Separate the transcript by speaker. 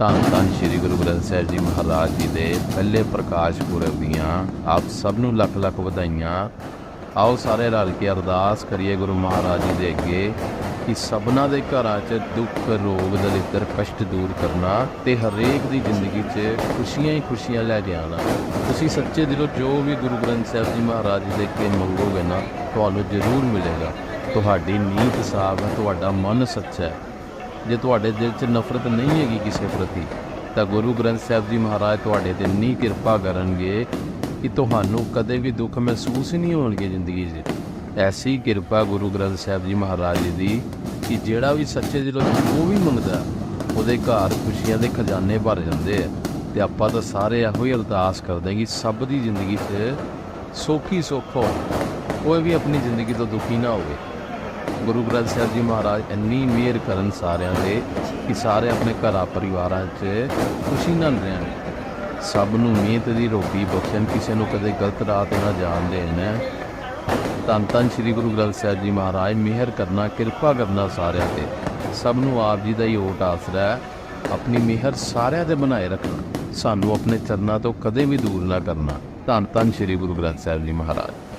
Speaker 1: ਧੰਨ ਧੰਨ ਸ੍ਰੀ ਗੁਰੂ ਗ੍ਰੰਥ ਸਾਹਿਬ ਜੀ ਮਹਾਰਾਜ ਜੀ ਦੇ ਪਹਿਲੇ ਪ੍ਰਕਾਸ਼ ਪੁਰਬ ਦੀਆਂ ਆਪ ਸਭ ਨੂੰ ਲੱਖ ਲੱਖ ਵਧਾਈਆਂ। ਆਓ ਸਾਰੇ ਰਲ ਕੇ ਅਰਦਾਸ ਕਰੀਏ ਗੁਰੂ ਮਹਾਰਾਜ ਜੀ ਦੇ ਅੱਗੇ ਕਿ ਸਭਨਾ ਦੇ ਘਰਾਂ 'ਚ ਦੁੱਖ, ਰੋਗ, ਦਲਿੱਦਰ, ਕਸ਼ਟ ਦੂਰ ਕਰਨਾ ਤੇ ਹਰੇਕ ਦੀ ਜ਼ਿੰਦਗੀ 'ਚ ਖੁਸ਼ੀਆਂ ਹੀ ਖੁਸ਼ੀਆਂ ਲੈ ਕੇ ਆਉਣਾ। ਤੁਸੀਂ ਸੱਚੇ ਦਿਲੋਂ ਜੋ ਵੀ ਗੁਰੂ ਗ੍ਰੰਥ ਸਾਹਿਬ ਜੀ ਮਹਾਰਾਜ ਜੀ ਦੇ ਅੱਗੇ ਮੰਗੋਗੇ ਨਾ, ਤੁਹਾਨੂੰ ਜ਼ਰੂਰ ਮਿਲੇਗਾ। ਤੁਹਾਡੀ ਨੀਤ ਸਾਫ਼ ਹੈ, ਤੁਹਾਡਾ ਮਨ ਸੱਚਾ ਹੈ। ਜੇ ਤੁਹਾਡੇ ਦਿਲ 'ਚ ਨਫ਼ਰਤ ਨਹੀਂ ਹੈਗੀ ਕਿਸੇ ਪ੍ਰਤੀ, ਤਾਂ ਗੁਰੂ ਗ੍ਰੰਥ ਸਾਹਿਬ ਜੀ ਮਹਾਰਾਜ ਤੁਹਾਡੇ ਤੇ ਇੰਨੀ ਕਿਰਪਾ ਕਰਨਗੇ ਕਿ ਤੁਹਾਨੂੰ ਕਦੇ ਵੀ ਦੁੱਖ ਮਹਿਸੂਸ ਹੀ ਨਹੀਂ ਹੋਣਗੇ ਜ਼ਿੰਦਗੀ 'ਚ। ਐਸੀ ਕਿਰਪਾ ਗੁਰੂ ਗ੍ਰੰਥ ਸਾਹਿਬ ਜੀ ਮਹਾਰਾਜ ਜੀ ਦੀ ਕਿ ਜਿਹੜਾ ਵੀ ਸੱਚੇ ਦਿਲੋਂ ਜੋ ਵੀ ਮੰਗਦਾ, ਉਹਦੇ ਘਰ ਖੁਸ਼ੀਆਂ ਦੇ ਖਜ਼ਾਨੇ ਭਰ ਜਾਂਦੇ ਆ। ਤੇ ਆਪਾਂ ਤਾਂ ਸਾਰੇ ਇਹੋ ਹੀ ਅਰਦਾਸ ਕਰਦੇ ਹਾਂ ਕਿ ਸਭ ਦੀ ਜ਼ਿੰਦਗੀ 'ਚ ਸੌਖੀ ਸੁੱਖ ਹੋ ਕੋਈ ਵੀ ਆਪਣੀ ਜ਼ਿੰਦਗੀ ਤੋਂ ਦੁਖੀ ਨਾ ਹੋਵੇ। ਗੁਰੂ ਗ੍ਰੰਥ ਸਾਹਿਬ ਜੀ ਮਹਾਰਾਜ ਇੰਨੀ ਮਿਹਰ ਕਰਨ ਸਾਰਿਆਂ ਦੇ ਕਿ ਸਾਰੇ ਆਪਣੇ ਘਰਾਂ ਪਰਿਵਾਰਾਂ 'ਚ ਖੁਸ਼ੀ ਨਾਲ ਰਹਿਣ। ਸਭ ਨੂੰ ਮਿਹਨਤ ਦੀ ਰੋਟੀ ਬਖਸ਼ਣ, ਕਿਸੇ ਨੂੰ ਕਦੇ ਗਲਤ ਰਾਹ ਤੇ ਨਾ ਜਾਣ ਦੇਣ। ਧੰਨ ਧੰਨ ਸ੍ਰੀ ਗੁਰੂ ਗ੍ਰੰਥ ਸਾਹਿਬ ਜੀ ਮਹਾਰਾਜ, ਮਿਹਰ ਕਰਨਾ, ਕਿਰਪਾ ਕਰਨਾ ਸਾਰਿਆਂ ਤੇ। ਸਭ ਨੂੰ ਆਪ ਜੀ ਦਾ ਹੀ ਓਟ ਆਸਰਾ ਹੈ, ਆਪਣੀ ਮਿਹਰ ਸਾਰਿਆਂ ਤੇ ਬਣਾਏ ਰੱਖਣਾ। ਸਾਨੂੰ ਆਪਣੇ ਚਰਨਾਂ ਤੋਂ ਕਦੇ ਵੀ ਦੂਰ ਨਾ ਕਰਨਾ। ਧੰਨ ਧੰਨ ਸ੍ਰੀ ਗੁਰੂ ਗ੍ਰੰਥ ਸਾਹਿਬ ਜੀ ਮਹਾਰਾਜ।